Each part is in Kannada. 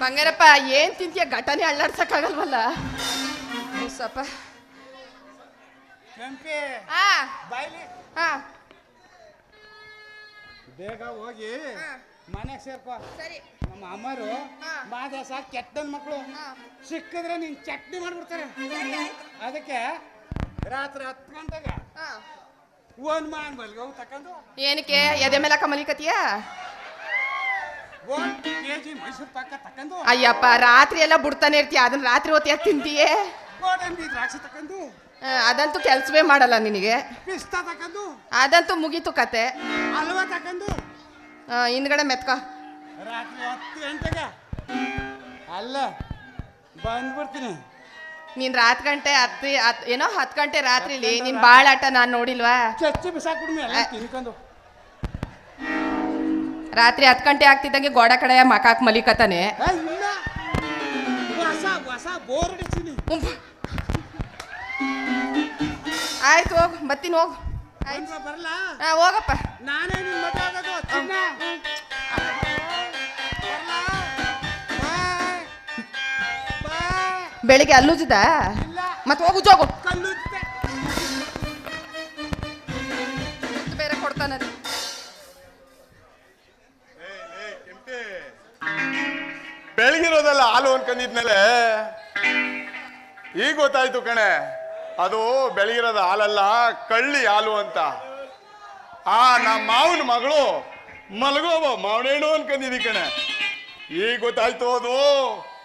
ಬಂಗಾರಪ್ಪ ಏನ್ ತಿಂತೀಯ? ಘಟನೆ ಅಳ್ಳಾಡ್ಸಕ್ಕಾಗಲ್ವಲ್ಲ? ಸ್ವಲ್ಪ ಹಾ. ಬೇಗ ಹೋಗಿ ಹಾ. ಮನೆಗೆ ಸೇರ್ಕೋ. ಸರಿ. ನಮ್ಮ ಅಮ್ಮರು ಹಾ. ಮಾದೇಶ ಕೆಟ್ಟನ್ ಮಕ್ಕಳು. ಸಿಕ್ಕಿದ್ರೆ ನಿನ್ ಚಟ್ನಿ ಮಾಡ್ಬಿಡ್ತಾರೆ. ಅದಕ್ಕೆ ರಾತ್ರಿ ಹತ್ತು ಗಂಟೆಗೆ ಹಾ. ಒಂದ್ ಮಾನ್ ಬಲ್ಗೆ ಹೋಗಿ ತಕೊಂಡು ಏನಕ್ಕೆ? ಎದೆ ಮೇಲೆ ಕಮಲಿಕತಿಯ ಅಯ್ಯಪ್ಪ ರಾತ್ರಿ ಎಲ್ಲ ಬಿಡ್ತಾನೆ ಇರ್ತೀಯ? ಅದನ್ನ ರಾತ್ರಿ ಹೊತ್ತಿ ಯಾಕೆ ತಿಂತೀಯೇ ಗೋಡಂಬಿ ದ್ರಾಕ್ಷಿ ತಕೊಂಡು ಅದಂತೂ ಕೆಲಸವೇ ಮಾಡಲ್ಲ ನಿನಗೆ? ಪಿಸ್ತಾ ತಕೊಂಡು ಅದಂತೂ ಮುಗೀತು ಕತೆ. ಹಲ್ವಾ ತಕೊಂಡು ಹಿಂದ್ಗಡೆ ಮೆತ್ಕ. ರಾತ್ರಿ ಹತ್ತು ಗಂಟೆಗೆ. ಅಲ್ಲ ಬಂದ್ಬಿಡ್ತೀನಿ. ನೀನ್ ರಾತ್ ಗಂಟೆ ಹತ್ತು ಹತ್- ಏನೋ ಹತ್ತು ಗಂಟೆ ರಾತ್ರಿಲಿ ನೀನ್ ಬಾಳಾಟ ನಾನು ನೋಡಿಲ್ವಾ? ಚಚ್ಚಿ ಬಿಸಾಕ್ಬಿಡ್ಮಿ ತಿನ್ಕೊಂಡು. ರಾತ್ರಿ ಹತ್ತು ಗಂಟೆ ಆಗ್ತಿದ್ದಂಗೆ ಗೋಡ ಕಡೆ ಮಕಾಕ್ ಮಲಿಕತಾನೆ. ಆಯ್ತು ಹೋಗು ಬತ್ತೀನಿ ಹೋಗು. ಆಯ್ತು ಹಾ ಹೋಗಪ್ಪ. ನಾನೇ ನಿನ್ ಮದುವೆ ಆಗೋದು ಚಿನ್ನ. ಬರ್ಲಾ? ಬಾ. ಬೆಳಿಗ್ಗೆ ಅಲ್ಲುಜದ? ಮತ್ತೆ ಹೋಗು ಜೋಗು ಬೆಳಗಿರೋದಲ್ಲ ಹಾಲು ಅನ್ಕೊಂಡಿದ್ಮೇಲೆ ಈಗ ಗೊತ್ತಾಯ್ತು ಕಣೆ, ಅದು ಬೆಳಗಿರೋದು ಹಾಲಲ್ಲ, ಕಳ್ಳಿ ಹಾಲು ಅಂತ. ಆ ನಮ್ಮ ಮಾವನ ಮಗಳು ಮಲಗೋಬ ಮಾವನೇಣು ಅನ್ಕೊಂಡಿದ್ದಿ ಕಣೆ. ಈಗ ಗೊತ್ತಾಯ್ತು ಅದು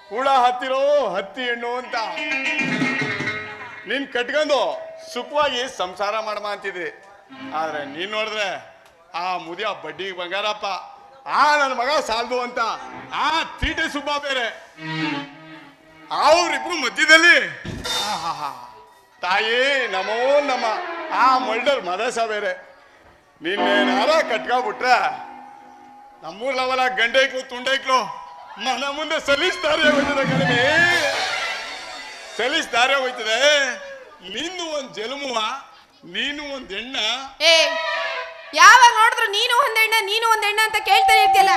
ಹುಳ ಹತ್ತಿರೋ ಹತ್ತಿ ಹೆಣ್ಣು ಅಂತ. ನಿನ್ ಕಟ್ಕೊಂಡು ಸುಖವಾಗಿ ಸಂಸಾರ ಮಾಡಮ ಅಂತಿದ್ರಿ ಆದ್ರೆ ನೀನ್ ನೋಡಿದ್ರೆ ಆ ಮುದಿಯ ಬಡ್ಡಿ ಬಂಗಾರಪ್ಪ. ಆ ನನ್ನ ಮಗ ಸಾಲ್ದು ಅಂತ. ಆ ತೀಟೆ ಸುಬ್ಬ ಬೇರೆ. ಅವ್ರಿಬ್ರು ಮಧ್ಯದಲ್ಲಿ. ತಾಯಿ, ನಮೋ ನಮ್ಮ ಆ ಮಲ್ಡರ್ ಮದಸ ಬೇರೆ. ನಿನ್ನೇನಾರ ಕಟ್ಕೊಬಿಟ್ರೆ ನಮ್ಮೂರ್ಲವಲ್ಲ ಗಂಡೈಕ್ಲು ತುಂಡೈಕ್ಲು ಮನ ಮುಂದೆ ಸಲ್ಲಿಸ್ತಾರೆ ಹೋಯ್ತದೆ ಕಡಿಮೆ. ಸಲ್ಲಿಸ್ತಾರೆ ಹೋಯ್ತದೆ. ನಿನ್ನ ಒಂದ್ ಜಲಮುವ, ನೀನು ಒಂದ್ ಹೆಣ್ಣ. ಯಾವಾಗ ನೋಡಿದ್ರು ನೀನು ಒಂದ್ ನೀನು ಒಂದ್ ಅಂತ ಕೇಳ್ತಾ ಇರ್ತಿಯಲ್ಲ?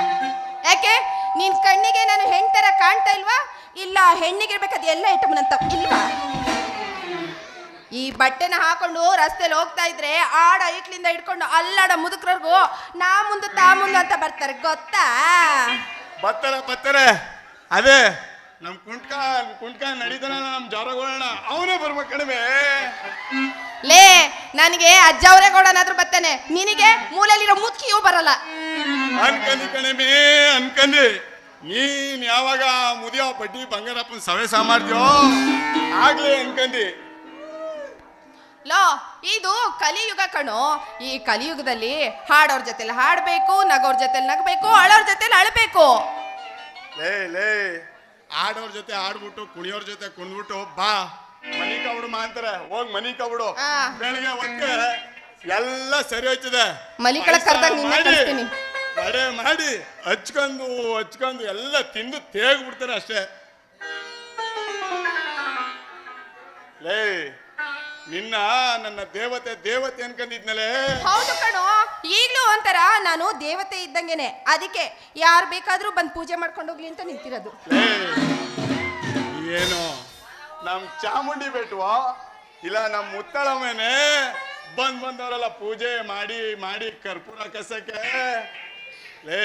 ಯಾಕೆ? ನಿನ್ ಕಣ್ಣಿಗೆ ನಾನು ಹೆಣ್ ತರ ಕಾಣ್ತಾ ಇಲ್ವಾ? ಇಲ್ಲ ಹೆಣ್ಣಿಗೆ ಇರ್ಬೇಕಾದ ಎಲ್ಲ ಐಟಮ್ನಂತ ಇಲ್ವಾ? ಈ ಬಟ್ಟೆನ ಹಾಕೊಂಡು ರಸ್ತೆಲಿ ಹೋಗ್ತಾ ಇದ್ರೆ ಆಡ ಇಟ್ಲಿಂದ ಹಿಡ್ಕೊಂಡು ಅಲ್ಲಾಡ ಮುದುಕ್ರರ್ಗು ನಾ ಮುಂದೆ ತಾ ಮುಂದೆ ಅಂತ ಬರ್ತಾರೆ, ಗೊತ್ತಾ? ಬರ್ತಾರೆ ಬರ್ತಾರೆ. ಅದೇ ನಮ್ ಕುಂಟ್ಕ ಕುಂಟ್ಕ ನಡೀತಾನಲ್ಲ ನಮ್ ಜ್ವರಗಳನ್ನ ಅವನೇ ಬರ್ಬೇಕು ಕಡಿಮೆ ಲೇ ನನಗೆ ಅಜ್ಜವರೇ ಕೊಡೋನಾದ್ರೂ ಬರ್ತೇನೆ. ನಿನಗೆ ಮೂಲೆಯಲ್ಲಿರೋ ಮುತ್ಕಿಯೂ ಬರಲ್ಲ. ಅನ್ಕಂದಿ ಕಣಿಮೆ ಅನ್ಕಂದಿ ನೀನ್ ಯಾವಾಗ ಮುದಿಯೋ ಬಡ್ಡಿ ಬಂಗಾರಪ್ಪನ ಸವೆ ಸಾಮಾರ್ಥ್ಯೋ ಆಗ್ಲಿ ಅನ್ಕಂದಿ ಲೋ ಇದು ಕಲಿಯುಗ ಕಣೋ. ಈ ಕಲಿಯುಗದಲ್ಲಿ ಹಾಡೋರ್ ಜೊತೆಲಿ ಹಾಡ್ಬೇಕು ನಗೋರ್ ಜೊತೆಲಿ ನಗಬೇಕು ಅಳೋರ್ ಜೊತೆಲಿ ಅಳಬೇಕು. ಲೇ ಲೇ. ಆಡೋರ್ ಜೊತೆ ಆಡ್ಬಿಟ್ಟು ಕುಣಿಯೋರ್ ಜೊತೆ ಕುಣ್ಬಿಟ್ಟು ಬಾ. ಮನಿ ಕಬಿಡು ಮಾಂತಾರೆ ಹೋಗ್ ಮನಿ ಕಬಿಡು ಆ. ಬೆಳಿಗ್ಗೆ ಒಟ್ಟು ಎಲ್ಲ ಸರಿ ಹೋಯ್ತದೆ. ಕರ್ದಾಗ ನಿನ್ನೆ ಮಾಡಿ, ಕಳಿಸ್ತೀನಿ. ವಡೆ ಮಾಡಿ ಹಚ್ಕೊಂಡು ಹಚ್ಕೊಂಡು ಎಲ್ಲ ತಿಂದು ತೇಗ್ ಬಿಡ್ತಾರೆ ಅಷ್ಟೇ. ನಿನ್ನ ನನ್ನ ದೇವತೆ ದೇವತೆ ಅನ್ಕೊಂಡಿದ್ನಲೇ. ಹೌದು ಕಣೋ. ಈಗ್ಲೂ ಒಂಥರ ನಾನು ದೇವತೆ ಇದ್ದಂಗೆನೆ. ಅದಕ್ಕೆ ಯಾರು ಬೇಕಾದ್ರೂ ಬಂದು ಪೂಜೆ ಮಾಡ್ಕೊಂಡು ಹೋಗ್ಲಿ ಅಂತ ನಿಂತಿರೋದು. ಏನು? ನಮ್ ಚಾಮುಂಡಿ ಬೆಟ್ವೋ ಇಲ್ಲ ನಮ್ ಮುತ್ತಳಮೇನೆ ಬಂದ್ ಬಂದವರೆಲ್ಲ ಪೂಜೆ ಮಾಡಿ ಮಾಡಿ ಕರ್ಪೂರ ಕಸಕ್ಕೆ. ಲೇ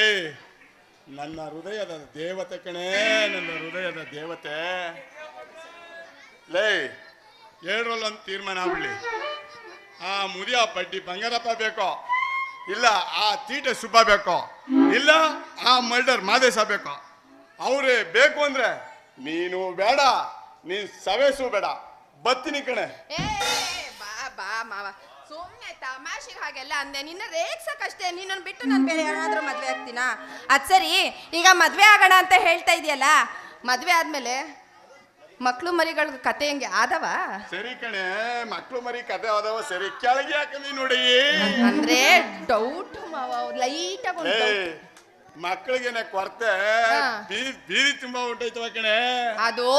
ನನ್ನ ಹೃದಯದ ದೇವತೆ ಕಣೇ ನನ್ನ ಹೃದಯದ ದೇವತೆ. ಲೇ ಏಳರಲ್ಲೊಂದು ತೀರ್ಮಾನ ಆಗ್ಬಿಡ್ಲಿ. ಆ ಮುದಿಯ ಬಡ್ಡಿ ಬಂಗಾರಪ್ಪ ಬೇಕೋ, ಇಲ್ಲ ಆ ತೀಟೆ ಸುಬ್ಬ ಬೇಕೋ, ಇಲ್ಲ ಆ ಮರ್ಡರ್ ಮಾದೇಶ ಬೇಕೋ, ಅವ್ರೇ ಬೇಕು ಅಂದ್ರೆ ನೀನು ಬೇಡ, ನೀನ್ ಸವೇಸು ಬೇಡ. ಬತ್ತೀನಿ ಕಣೆ. ಏ, ಬಾ ಬಾ, ಮಾವ. ಸುಮ್ಮನೆ ತಮಾಷೆಗೆ ಹಾಗೆಲ್ಲ ಅಂದೆ. ನಿನ್ನ ರೇಗ್ಸಕ್ಕಷ್ಟೇ ನಿನ್ನನ್ನು ಬಿಟ್ಟು ನಾನು ಬೇರೆ ಯಾರಾದರೂ ಮದುವೆ ಆಗ್ತೀನಾ? ಅದು ಸರಿ, ಈಗ ಮದುವೆ ಆಗೋಣ ಅಂತ ಹೇಳ್ತಾ ಇದೆಯಲ್ಲ? ಮದುವೆ ಆದ್ಮೇಲೆ ಮಕ್ಳು ಮರಿಗಳ ಕತೆ ಹೆಂಗೆ ಆದವ? ಸರಿ ಕಣೆ ಮಕ್ಳು ಮರಿ ಕತೆ ಆದವ ಸರಿ ಕೆಳಗೆ ಹಾಕಲಿ ನೋಡಿ. ಅಂದ್ರೆ ಡೌಟ್ ಮಾವ ಲೈಟ್ ಆಗಿ ಮಕ್ಳಿಗೇನೆ ಕೊರತೆ. ಬೀದಿ ತುಂಬಾ ಹೊಂಟೈತವ ಕಣೆ. ಅದು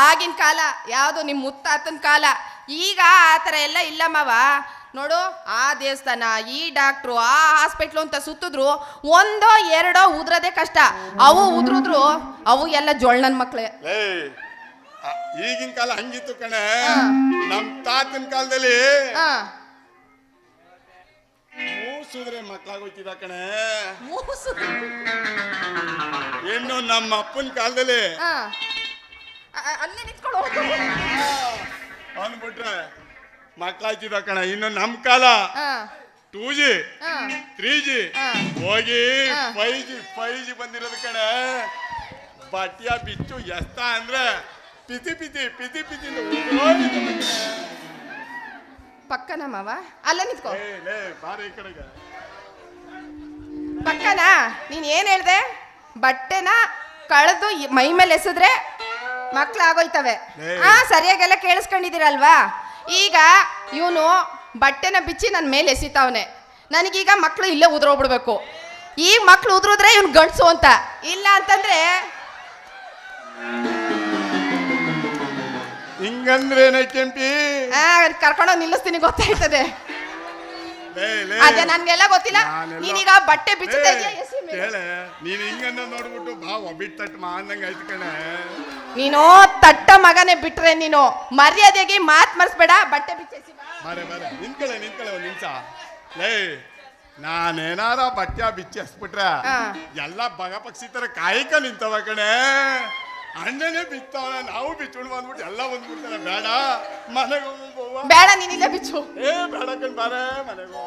ಆಗಿನ ಕಾಲ ಯಾವುದು ನಿಮ್ಮ ಮುತ್ತಾತನ ಕಾಲ. ಈಗ ಆ ಥರ ಎಲ್ಲ ಇಲ್ಲ ಮಾವ. ನೋಡು ಆ ದೇವಸ್ಥಾನ ಈ ಡಾಕ್ಟ್ರು ಆ ಹಾಸ್ಪಿಟ್ಲು ಅಂತ ಸುತ್ತಿದ್ರು ಒಂದೋ ಎರಡೋ ಉದ್ರದೇ ಕಷ್ಟ. ಅವು ಉದ್ರುದ್ರು ಅವು ಎಲ್ಲ ಜೊಳ್ಳನ್ ಮಕ್ಳೇ. ಈಗಿನ ಕಾಲ ಹಂಗಿತ್ತು ಕಣೆ. ನಮ್ ತಾತನ ಕಾಲದಲ್ಲಿ ಮೂಸಿದ್ರೆ ಮಕ್ಳಾಗೋಯ್ತಿದ ಕಣೆ. ಇನ್ನು ನಮ್ಮ ಅಪ್ಪನ ಕಾಲದಲ್ಲಿ ಅಲ್ಲಿ ನಿಂತ್ಕೊಳ್ಳೋ ಅಂದ್ಬಿಟ್ರೆ ಮಕ್ಳಾಯ್ತಿದ ಕಣ. ಇನ್ನು ನಮ್ ಕಾಲ ಟೂ ಜಿ ತ್ರೀ ಜಿ ಹೋಗಿ. ಫೈವ್ ಜಿ ಫೈವ್ ಜಿ ಬಂದಿರೋದು ಕಣೆ. ಬಟ್ಟಿಯ ಬಿಚ್ಚು ಎಷ್ಟ ಅಂದ್ರೆ ಪಿತಿ ಪಿತಿ ಪಿತಿ ಪಿತಿ. ಪಕ್ಕನ ಮಾವ? ಅಲ್ಲ ನಿಂತ್ಕೋ. ಲೇ, ಲೇ, ಬಾರೆ ಈ ಕಡೆಗೆ. ಪಕ್ಕನ? ನೀನ್ ಏನ್ ಹೇಳ್ದೆ? ಬಟ್ಟೆನ ಕಳೆದು ಮೈ ಮೇಲೆ ಎಸೆದ್ರೆ ಮಕ್ಳು ಆಗೋಯ್ತವೆ ಏಯ್. ಹಾ ಸರಿಯಾಗೆಲ್ಲ ಕೇಳಿಸ್ಕೊಂಡಿದ್ದೀರಲ್ವಾ? ಈಗ ಇವನು ಬಟ್ಟೆನ ಬಿಚ್ಚಿ ನನ್ನ ಮೇಲೆ ಎಸಿತಾವನೆ. ನನಗೀಗ ಮಕ್ಳು ಇಲ್ಲೇ ಉದ್ರೋಗ್ಬಿಡ್ಬೇಕು. ಈ ಮಕ್ಳು ಉದ್ರಿದ್ರೆ ಇವ್ನು ಗಂಡಸು ಅಂತ. ಇಲ್ಲ ಅಂತಂದ್ರೆ ಹಿಂಗಂದ್ರೆ ಏನ ಕೆಂಪಿ ಆ, ಕರ್ಕೊಂಡೋಗಿ ನಿಲ್ಲಿಸ್ತೀನಿ ಗೊತ್ತಾಯ್ತದೆ. ಅದೇ ನನ್ಗೆಲ್ಲ ಗೊತ್ತಿಲ್ಲ ನೀನೀಗ ಬಟ್ಟೆ ಬಿಚ್ಚುತ್ತಾ. ಕೇಳೆ ನೀನ್ ಹಿಂಗನ್ನ ನೋಡ್ಬಿಟ್ಟು ಬಾ ಒಬ್ಬಿಟ್ ತಟ್ ಮಾಡ್ದಂಗ ಆಯ್ತು ಕಣೆ ನೀನು ತಟ್ಟ ಮಗನೇ ಬಿಟ್ರೆ ನೀನು ಮರ್ಯಾದೆಗೆ ಮಾತ್ ಮರ್ಸ್ಬೇಡ ಬಟ್ಟೆ ಬಿಚ್ಚೇಸಿ. ಬಾರೆ ಬಾರೆ ನಿಂತ್ಕಳೆ ನಿಂತ್ಕಳೆ ಒಂದ್ ನಿಮಿಷ ಲೇ ನಾನೇನಾರ ಬಟ್ಟೆ ಬಿಚ್ಚಿ ಹಸ್ಬಿಟ್ರೆ. ಎಲ್ಲ ಬಗ ಪಕ್ಷಿ ತರ ಕಾಯಕ ನಿಂತವ ಕಣೆ ಅಣ್ಣನೇ ಬಿತ್ತಾಳ ನಾವು ಬಿಚ್ಚುಣ್ ಅಂದ್ಬಿಟ್ಟು ಎಲ್ಲ ಬಂದ್ಬಿಡ್ತಾರೆ ಬೇಡ ಮನೆಗೆ ಬೇಡ ನೀನಿಲ್ಲ ಬಿಚ್ಚು. ಏ ಬೇಡ ಕಣ್ ಬಾರೆ ಮನೆಗೆ